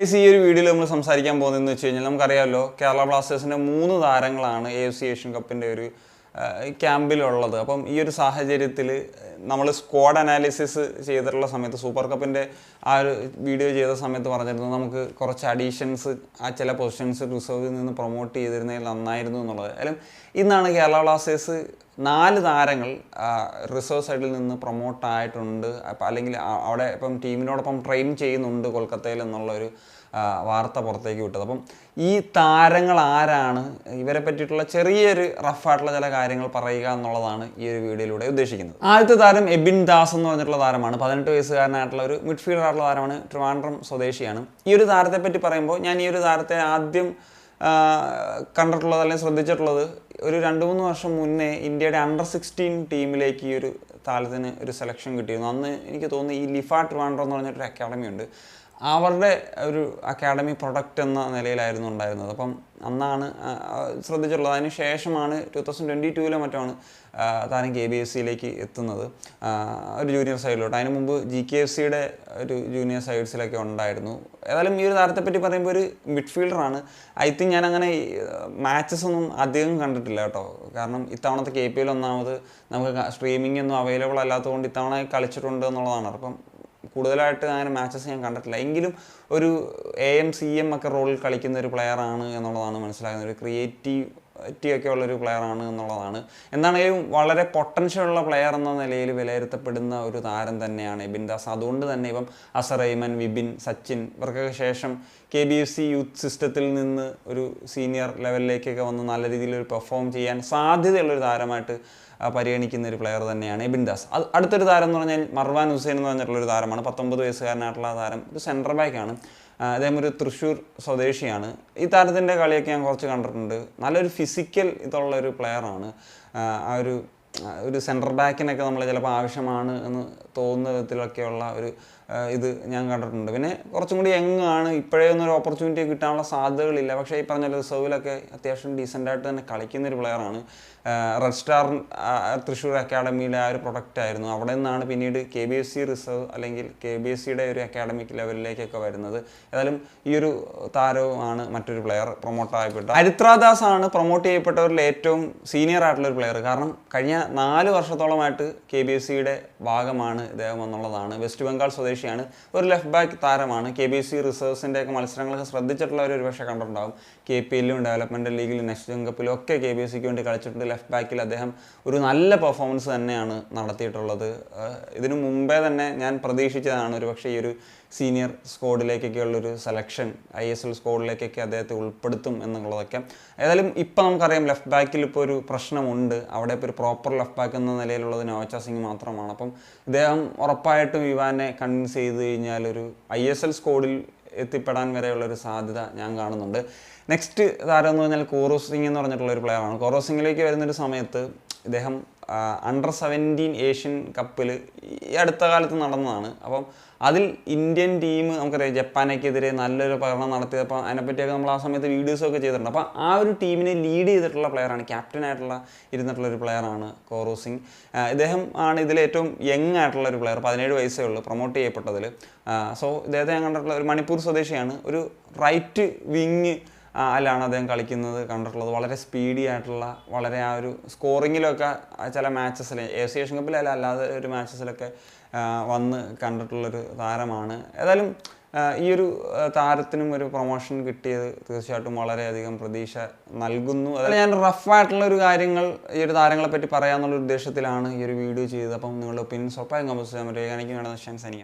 ഈ ഒരു വീഡിയോയിൽ നമ്മൾ സംസാരിക്കാൻ പോകുന്നതെന്ന് വെച്ച് കഴിഞ്ഞാൽ നമുക്കറിയാമല്ലോ കേരള ബ്ലാസ്റ്റേഴ്സിന്റെ മൂന്ന് താരങ്ങളാണ് എ സി ഏഷ്യൻ കപ്പിന്റെ ഒരു ക്യാമ്പിലുള്ളത്. അപ്പം ഈ ഒരു സാഹചര്യത്തിൽ നമ്മൾ സ്ക്വാഡ് അനാലിസിസ് ചെയ്തിട്ടുള്ള സമയത്ത് സൂപ്പർ കപ്പിന്റെ ആ ഒരു വീഡിയോ ചെയ്ത സമയത്ത് പറഞ്ഞിരുന്നു നമുക്ക് കുറച്ച് അഡീഷൻസ് ആ ചില പൊസിഷൻസ് റിസർവിൽ നിന്ന് പ്രൊമോട്ട് ചെയ്തിരുന്നതിൽ നന്നായിരുന്നു എന്നുള്ളത്. അല്ലെങ്കിൽ ഇന്നാണ് കേരള ബ്ലാസ്റ്റേഴ്സ് നാല് താരങ്ങൾ റിസർവ് സൈഡിൽ നിന്ന് പ്രൊമോട്ട് ആയിട്ടുണ്ട് അല്ലെങ്കിൽ അവിടെ ഇപ്പം ടീമിനോടൊപ്പം ട്രെയിൻ ചെയ്യുന്നുണ്ട് കൊൽക്കത്തയിൽ എന്നുള്ള ഒരു വാർത്ത പുറത്തേക്ക് വിട്ടത്. അപ്പം ഈ താരങ്ങൾ ആരാണ്? ഇവരെ പറ്റിയിട്ടുള്ള ചെറിയൊരു റഫായിട്ടുള്ള ചില കാര്യങ്ങൾ പറയുക എന്നുള്ളതാണ് ഈ ഒരു വീഡിയോയിലൂടെ ഉദ്ദേശിക്കുന്നത്. ആദ്യത്തെ താരം എബിൻ ദാസ് എന്ന് പറഞ്ഞിട്ടുള്ള താരമാണ്. പതിനെട്ട് വയസ്സുകാരനായിട്ടുള്ള ഒരു മിഡ്ഫീൽഡർ ആയിട്ടുള്ള താരമാണ് ട്രിവാൻഡ്രം സ്വദേശിയാണ്. ഈ ഒരു താരത്തെ പറ്റി പറയുമ്പോൾ ഞാൻ ഈ ഒരു താരത്തെ ആദ്യം കണ്ടിട്ടുള്ളത് അല്ലെങ്കിൽ ശ്രദ്ധിച്ചിട്ടുള്ളത് ഒരു രണ്ട് മൂന്ന് വർഷം മുന്നേ ഇന്ത്യയുടെ അണ്ടർ സിക്സ്റ്റീൻ ടീമിലേക്ക് ഈ ഒരു താരത്തിന് ഒരു സെലക്ഷൻ കിട്ടിയിരുന്നു. അന്ന് എനിക്ക് തോന്നുന്നു ഈ ലിഫ ട്രിവാൻഡ്രം എന്ന് പറഞ്ഞിട്ടൊരു അക്കാഡമി ഉണ്ട്. അവരുടെ ഒരു അക്കാഡമി പ്രൊഡക്റ്റ് എന്ന നിലയിലായിരുന്നു ഉണ്ടായിരുന്നത്. അപ്പം അന്നാണ് ശ്രദ്ധിച്ചിട്ടുള്ളത്. അതിന് ശേഷമാണ് ടു തൗസൻഡ് ട്വന്റി ടൂവിലെ മറ്റാണ് താനും കെ ബി എസ് സിയിലേക്ക് എത്തുന്നത്. ഒരു ജൂനിയർ സൈഡിലോട്ട് അതിന് മുമ്പ് ജി കെ എഫ് സിയുടെ ഒരു ജൂനിയർ സൈഡ്സിലൊക്കെ ഉണ്ടായിരുന്നു. ഏതായാലും ഈ ഒരു താരത്തെ പറ്റി പറയുമ്പോൾ ഒരു മിഡ്ഫീൽഡറാണ് ഐ തിങ്ക് ഞാൻ അങ്ങനെ മാച്ചസ് ഒന്നും അധികം കണ്ടിട്ടില്ല കേട്ടോ. കാരണം ഇത്തവണത്തെ കെ പി എൽ ഒന്നാമത് നമുക്ക് സ്ട്രീമിംഗ് ഒന്നും അവൈലബിൾ അല്ലാത്തതുകൊണ്ട് ഇത്തവണ കളിച്ചിട്ടുണ്ട് എന്നുള്ളതാണ്. അപ്പം കൂടുതലായിട്ട് അങ്ങനെ മാച്ചസ് ഞാൻ കണ്ടിട്ടില്ല. എങ്കിലും ഒരു എ എം സി എം ഒക്കെ റോളിൽ കളിക്കുന്ന ഒരു പ്ലെയർ ആണ് എന്നുള്ളതാണ് മനസ്സിലാകുന്നത്. ഒരു ക്രിയേറ്റീവിറ്റി ഒക്കെ ഉള്ളൊരു ആണ് എന്നുള്ളതാണ്. എന്താണെങ്കിലും വളരെ പൊട്ടൻഷ്യൽ ഉള്ള പ്ലെയർ എന്ന നിലയിൽ വിലയിരുത്തപ്പെടുന്ന ഒരു താരം തന്നെയാണ് എബിൻ ദാസ് അതുകൊണ്ട് തന്നെ ഇപ്പം അസർ ഐമൻ വിബിൻ സച്ചിൻ ഇവർക്കൊക്കെ ശേഷം K B F C youth സിസ്റ്റത്തിൽ നിന്ന് ഒരു സീനിയർ ലെവലിലേക്കൊക്കെ വന്ന് നല്ല രീതിയിൽ ഒരു പെർഫോം ചെയ്യാൻ സാധ്യതയുള്ളൊരു താരമായിട്ട് പരിഗണിക്കുന്ന ഒരു പ്ലെയർ തന്നെയാണ് എബിൻ ദാസ് അടുത്തൊരു താരം എന്ന് പറഞ്ഞാൽ മർവാൻ ഹുസൈൻ എന്ന് പറഞ്ഞിട്ടുള്ളൊരു താരമാണ്. പത്തൊമ്പത് വയസ്സുകാരനായിട്ടുള്ള താരം. ഒരു സെന്റർ ബാക്കാണ് അദ്ദേഹം ഒരു തൃശ്ശൂർ സ്വദേശിയാണ്. ഈ താരത്തിന്റെ കളിയൊക്കെ ഞാൻ കുറച്ച് കണ്ടിട്ടുണ്ട്. നല്ലൊരു ഫിസിക്കൽ ഇതുള്ള ഒരു പ്ലെയറാണ് ആ ഒരു ഒരു സെന്റർ ബാക്കിനൊക്കെ നമ്മൾ ചിലപ്പോൾ ആവശ്യമാണ് എന്ന് തോന്നുന്ന വിധത്തിലൊക്കെയുള്ള ഒരു ഇത് ഞാൻ കണ്ടിട്ടുണ്ട്. പിന്നെ കുറച്ചും കൂടി യങ്ങാണ്. ഇപ്പോഴേ ഒന്നും ഒരു ഓപ്പർച്യൂണിറ്റി കിട്ടാനുള്ള സാധ്യതകളില്ല. പക്ഷേ ഈ പറഞ്ഞ റിസർവിലൊക്കെ അത്യാവശ്യം ഡീസന്റ് ആയിട്ട് തന്നെ കളിക്കുന്ന ഒരു പ്ലെയറാണ് റെഡ് സ്റ്റാർ തൃശ്ശൂർ അക്കാഡമിയിലെ ആ ഒരു പ്രൊഡക്റ്റ് ആയിരുന്നു. അവിടെ നിന്നാണ് പിന്നീട് K B S C reserve അല്ലെങ്കിൽ കെ ബി എസ് സിയുടെ ഒരു അക്കാഡമിക് ലെവലിലേക്കൊക്കെ വരുന്നത്. ഏതായാലും ഈ ഒരു താരവുമാണ് മറ്റൊരു പ്ലെയർ പ്രൊമോട്ട് ആയപ്പെട്ട. ഹരിത്രാദാസ് ആണ് പ്രൊമോട്ട് ചെയ്യപ്പെട്ടവരിൽ ഏറ്റവും സീനിയർ ആയിട്ടുള്ള ഒരു പ്ലെയർ കാരണം കഴിഞ്ഞ നാല് വർഷത്തോളമായിട്ട് കെ ബി എസ് സിയുടെ ഭാഗമാണ് ഇദ്ദേഹം എന്നുള്ളതാണ്. വെസ്റ്റ് ബംഗാൾ സ്വദേശിയാണ് ഒരു ലെഫ്റ്റ് ബാക്ക് താരമാണ്. കെ ബി സി റിസർവ്സിന്റെ ഒക്കെ മത്സരങ്ങളൊക്കെ ശ്രദ്ധിച്ചിട്ടുള്ളവർ ഒരു പക്ഷേ കണ്ടിട്ടുണ്ടാകും കെ പി എല്ലിലും ഡെവലപ്മെന്റ് ലീഗിലും ജൻ കപ്പിലും ഒക്കെ കെ ബി സിക്ക് വേണ്ടി കളിച്ചിട്ടുണ്ട് ലെഫ്റ്റ് ബാക്കിൽ അദ്ദേഹം ഒരു നല്ല പെർഫോമൻസ് തന്നെയാണ് നടത്തിയിട്ടുള്ളത്. ഇതിനു മുമ്പേ തന്നെ ഞാൻ പ്രതീക്ഷിച്ചതാണ് ഒരു പക്ഷേ ഈ ഒരു സീനിയർ സ്ക്വാഡിലേക്കൊക്കെ ഉള്ളൊരു സെലക്ഷൻ ഐ എസ് എൽ സ്ക്വാഡിലേക്കൊക്കെ അദ്ദേഹത്തെ ഉൾപ്പെടുത്തും എന്നുള്ളതൊക്കെ. ഏതായാലും ഇപ്പം നമുക്കറിയാം ലെഫ്റ്റ് ബാക്കിൽ ഇപ്പോൾ ഒരു പ്രശ്നമുണ്ട്. അവിടെ ഇപ്പോൾ ഒരു പ്രോപ്പർ ലെഫ്റ്റ് ബാക്ക് എന്ന നിലയിലുള്ളത് നവച്ച സിംഗ് മാത്രമാണ്. അപ്പം ഇദ്ദേഹം ഉറപ്പായിട്ടും ഇവാനെ കൺവിൻസ് ചെയ്ത് കഴിഞ്ഞാൽ ഒരു ഐ എസ് എൽ സ്ക്വാഡിൽ എത്തിപ്പെടാൻ വരെയുള്ള ഒരു സാധ്യത ഞാൻ കാണുന്നുണ്ട്. നെക്സ്റ്റ് താരം എന്ന് പറഞ്ഞാൽ കോറോ സിംഗ് എന്ന് പറഞ്ഞിട്ടുള്ള ഒരു പ്ലെയറാണ് കോറോ സിംഗിലേക്ക് വരുന്നൊരു സമയത്ത് ഇദ്ദേഹം അണ്ടർ സെവന്റീൻ ഏഷ്യൻ കപ്പിൽ ഈ അടുത്ത കാലത്ത് നടന്നതാണ്. അപ്പം അതിൽ ഇന്ത്യൻ ടീം നമുക്കറിയാം ജപ്പാനൊക്കെതിരെ നല്ലൊരു പ്രകടനം നടത്തിയപ്പോൾ അതിനെപ്പറ്റിയൊക്കെ നമ്മൾ ആ സമയത്ത് വീഡിയോസൊക്കെ ചെയ്തിട്ടുണ്ട്. അപ്പോൾ ആ ഒരു ടീമിനെ ലീഡ് ചെയ്തിട്ടുള്ള പ്ലെയറാണ് ക്യാപ്റ്റനായിട്ടുള്ള ഇരുന്നിട്ടുള്ള ഒരു പ്ലെയറാണ് കോറോ സിംഗ്. ഇദ്ദേഹം ആണ് ഇതിൽ ഏറ്റവും യങ് ആയിട്ടുള്ള ഒരു പ്ലെയർ പതിനേഴ് വയസ്സേ ഉള്ളൂ പ്രൊമോട്ട് ചെയ്യപ്പെട്ടതിൽ സോ ഇദ്ദേഹത്തെ ഞാൻ കണ്ടിട്ടുള്ള ഒരു മണിപ്പൂർ സ്വദേശിയാണ്. ഒരു റൈറ്റ് വിങ് അല്ലാണ് അദ്ദേഹം കളിക്കുന്നത് കണ്ടിട്ടുള്ളത്. വളരെ സ്പീഡി ആയിട്ടുള്ള വളരെ ആ ഒരു സ്കോറിങ്ങിലൊക്കെ ചില മാച്ചസിൽ ഏഷ്യേഷൻ കപ്പിലല്ല അല്ലാതെ ഒരു മാച്ചസിലൊക്കെ വന്ന് കണ്ടിട്ടുള്ളൊരു താരമാണ്. ഏതായാലും ഈ ഒരു താരത്തിനും ഒരു പ്രൊമോഷൻ കിട്ടിയത് തീർച്ചയായിട്ടും വളരെയധികം പ്രതീക്ഷ നൽകുന്നു. അതിൽ ഞാൻ റഫായിട്ടുള്ള ഒരു കാര്യങ്ങൾ ഈ ഒരു താരങ്ങളെ പറ്റി പറയാമെന്നുള്ള ഉദ്ദേശത്തിലാണ് ഈ ഒരു വീഡിയോ ചെയ്തത്. അപ്പം നിങ്ങളുടെ ഒപ്പീനിയൻസ് ഉറപ്പായും കമ്പോസ് ചെയ്യാൻ പറ്റും എനിക്ക് വേണമെന്ന് സനിയ